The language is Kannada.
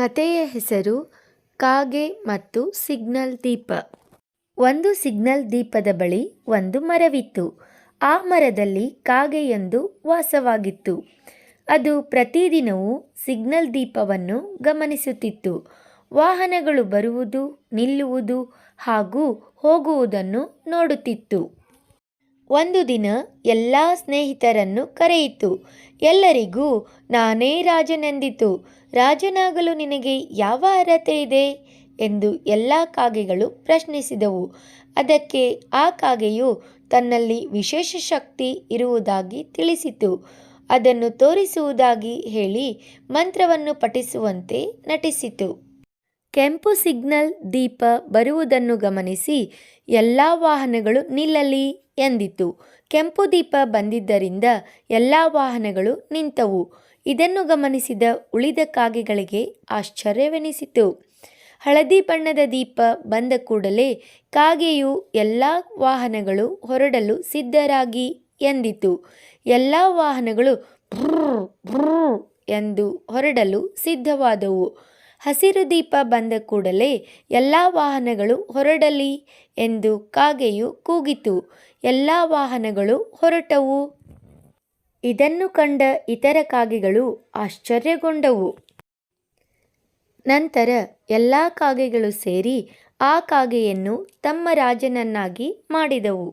ಕಥೆಯ ಹೆಸರು ಕಾಗೆ ಮತ್ತು ಸಿಗ್ನಲ್ ದೀಪ. ಒಂದು ಸಿಗ್ನಲ್ ದೀಪದ ಬಳಿ ಒಂದು ಮರವಿತ್ತು. ಆ ಮರದಲ್ಲಿ ಕಾಗೆಯೊಂದು ವಾಸವಾಗಿತ್ತು. ಅದು ಪ್ರತಿದಿನವೂ ಸಿಗ್ನಲ್ ದೀಪವನ್ನು ಗಮನಿಸುತ್ತಿತ್ತು. ವಾಹನಗಳು ಬರುವುದು, ನಿಲ್ಲುವುದು ಹಾಗೂ ಹೋಗುವುದನ್ನು ನೋಡುತ್ತಿತ್ತು. ಒಂದು ದಿನ ಎಲ್ಲ ಸ್ನೇಹಿತರನ್ನು ಕರೆಯಿತು. ಎಲ್ಲರಿಗೂ, ನಾನೇ ರಾಜನೆಂದಿತು. ರಾಜನಾಗಲು ನಿನಗೆ ಯಾವ ಅರ್ಹತೆ ಇದೆ? ಎಂದು ಎಲ್ಲ ಕಾಗೆಗಳು ಪ್ರಶ್ನಿಸಿದವು. ಅದಕ್ಕೆ ಆ ಕಾಗೆಯು ತನ್ನಲ್ಲಿ ವಿಶೇಷ ಶಕ್ತಿ ಇರುವುದಾಗಿ ತಿಳಿಸಿತು. ಅದನ್ನು ತೋರಿಸುವುದಾಗಿ ಹೇಳಿ ಮಂತ್ರವನ್ನು ಪಠಿಸುವಂತೆ ನಟಿಸಿತು. ಕೆಂಪು ಸಿಗ್ನಲ್ ದೀಪ ಬರುವುದನ್ನು ಗಮನಿಸಿ ಎಲ್ಲ ವಾಹನಗಳು ನಿಲ್ಲಲಿ ಎಂದಿತು. ಕೆಂಪು ದೀಪ ಬಂದಿದ್ದರಿಂದ ಎಲ್ಲ ವಾಹನಗಳು ನಿಂತವು. ಇದನ್ನು ಗಮನಿಸಿದ ಉಳಿದ ಕಾಗೆಗಳಿಗೆ ಆಶ್ಚರ್ಯವೆನಿಸಿತು. ಹಳದಿ ಬಣ್ಣದ ದೀಪ ಬಂದ ಕೂಡಲೇ ಕಾಗೆಯು ಎಲ್ಲ ವಾಹನಗಳು ಹೊರಡಲು ಸಿದ್ಧರಾಗಿ ಎಂದಿತು. ಎಲ್ಲ ವಾಹನಗಳು ಎಂದು ಹೊರಡಲು ಸಿದ್ಧವಾದವು. ಹಸಿರು ದೀಪ ಬಂದ ಕೂಡಲೇ ಎಲ್ಲ ವಾಹನಗಳು ಹೊರಡಲಿ ಎಂದು ಕಾಗೆಯು ಕೂಗಿತು. ಎಲ್ಲ ವಾಹನಗಳು ಹೊರಟವು. ಇದನ್ನು ಕಂಡ ಇತರ ಕಾಗೆಗಳು ಆಶ್ಚರ್ಯಗೊಂಡವು. ನಂತರ ಎಲ್ಲ ಕಾಗೆಗಳು ಸೇರಿ ಆ ಕಾಗೆಯನ್ನು ತಮ್ಮ ರಾಜನನ್ನಾಗಿ ಮಾಡಿದವು.